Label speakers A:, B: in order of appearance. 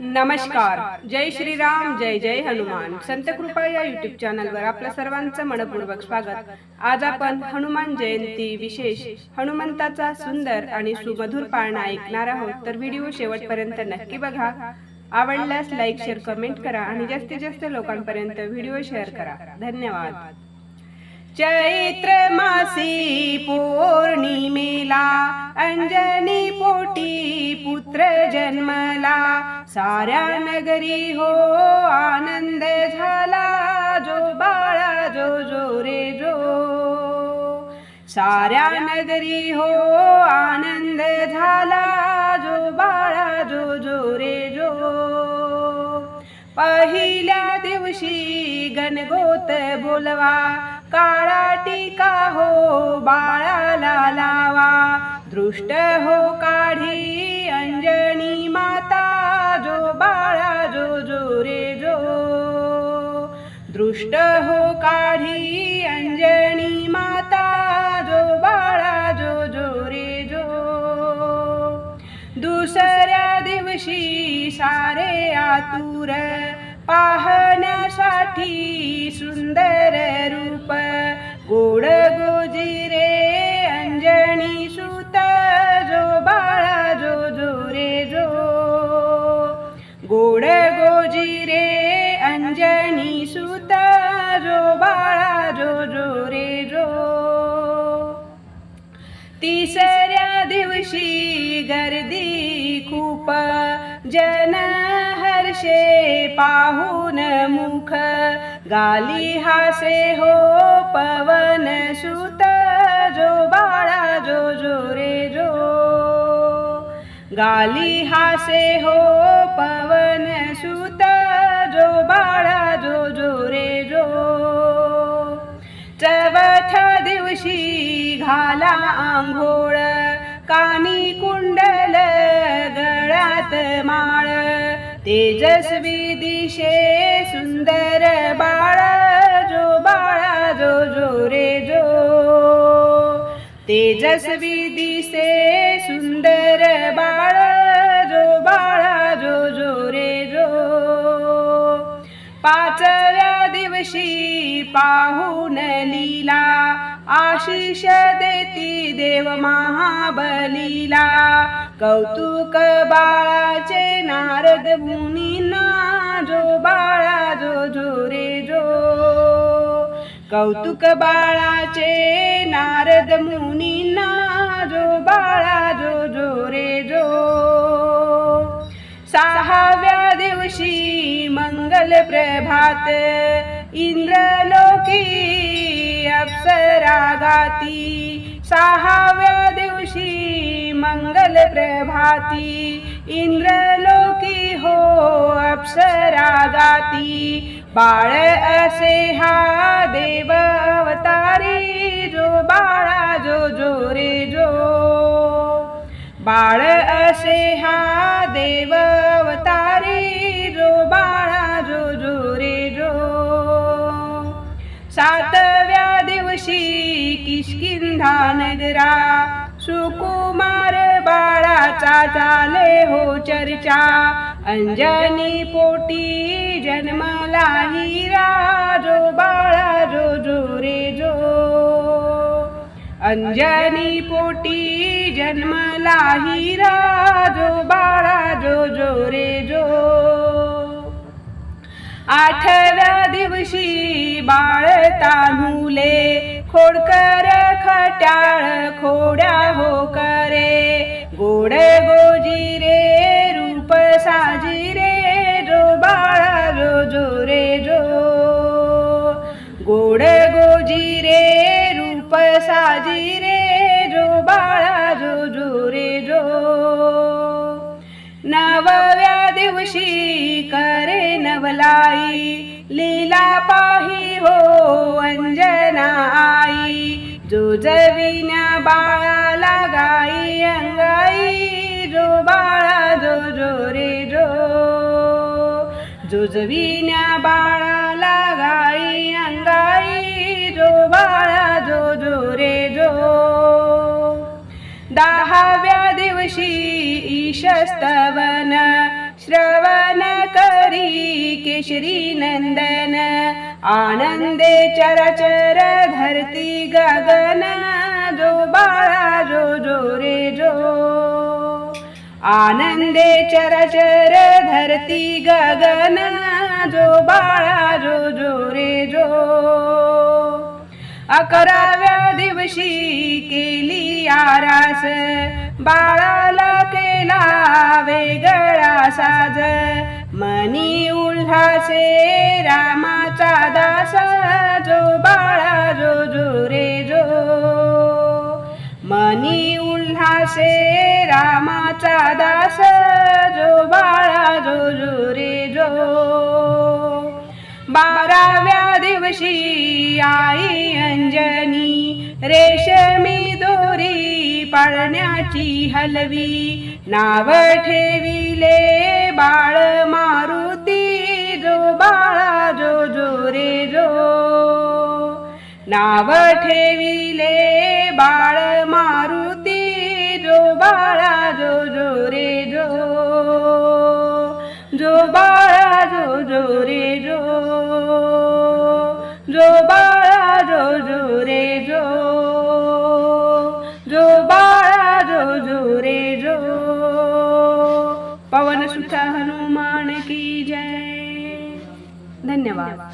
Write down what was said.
A: नमस्कार. जय श्रीराम जय जय हनुमान. संत कृपा या युट्यूब चॅनलवर आपल्या सर्वांचं मनपूर्वक स्वागत. आज आपण हनुमान जयंती विशेष हनुमंताचा सुंदर आणि सुमधुर पाळणा ऐकणार आहोत. तर व्हिडिओ शेवटपर्यंत नक्की बघा. आवडल्यास लाईक शेअर कमेंट करा आणि जास्तीत जास्त लोकांपर्यंत व्हिडिओ शेअर करा. धन्यवाद. चैत्र मासी पौर्णिमेला अंजनी पोटी पुत्र जन्मला. साऱ्या नगरी हो आनंद झाला. जो बाळा जो जो रे जो. साऱ्या नगरी हो आनंद झाला. जो बाळा जो जो रे जो. पहिल्या दिवशी गणगोत बोलवा. काळा टीका हो बाळाला लावा. दृष्ट हो काढी अंजनी माता. दृष्ट हो काढी अंजनी माता जो बाळा जो जो रे जो. दुसऱ्या दिवशी सारे आतुर पाहण्यासाठी सुंदर रूप. गोड गोजिरे अंजनी सुत तिसऱ्या दिवशी गर्दी खूप. जन हर्षे पाहून मुख. गाली हासे हो पवन सुत. जो बाळा जो जो रे जो. गाली हासे हो पवन सुत. जो बाळा झाला आंघोळ. कानी कुंडल गळ्यात माळ. तेजस्वी दिशे सुंदर बाळ. जो बाळा जो जो रे जो. तेजस्वी दिसे सुंदर बाळ. जो बाळा जो जो रे जो. पाचव्या दिवशी पाहून लीला आशिष देती देव महाबलीला. कौतुक बाळाचे नारद मुनींना जो बाळा जो जो रे जो. कौतुक बाळाचे नारद मुनींना जो बाळा जो जो रे जो. सहाव्या दिवशी मंगल प्रभात इंद्र अप्सरा सहाव्या दिवशी मंगल प्रभाती। इंद्रलोकी हो अप्सरा गाती बाळ असे हा देव अवतारी। जो बाळा जो जो रे जो। बाळ असे हा देव किशकिंधा नगरा सुकुमार बाळाचा चाले हो चर्चा. अंजनी पोटी जन्मला हिरा जो बाळा जो जो रे जो. अंजनी पोटी जन्मला हिरा जो बाळा जो जो रे जो. आठव्या दिवशी बाळ तानुले खोड्या हो करे गोड गोजी रे रूप साजी रे जो बाळा जो जो रे जो. गोड गोजी रे रूप साजी रे जो बाळा जो जो रे जो. नवव्या दिवशी करे नवलाई लीला पाही हो आई बाळाला गाई अंगाई जो बाळा जो जो रे जो. जो बाळाला गाई अंगाई जो बाळा जो जो रे जो. दहाव्या दिवशी ईशस्तवन श्रवण करी केशरी नंदन. आनंदे चरचर धरती गगन जो बाळा जो जो रे जो। आनंदे चरचर धरती गगन जो बाळा जो जो रे जो। अकराव्या दिवशी केली आरास बाळाला केला वेगळा साज। मनी उल्हासे उल्हासे रामाचा दास जो बाळा जो जो रे जो. बाराव्या दिवशी आई अंजनी रेशमी दोरी पाळण्याची हलवी नाव ठेविले बाळ मारुती जो बाळा जो जो रे जो. नाव ठेविले धन्यवाद.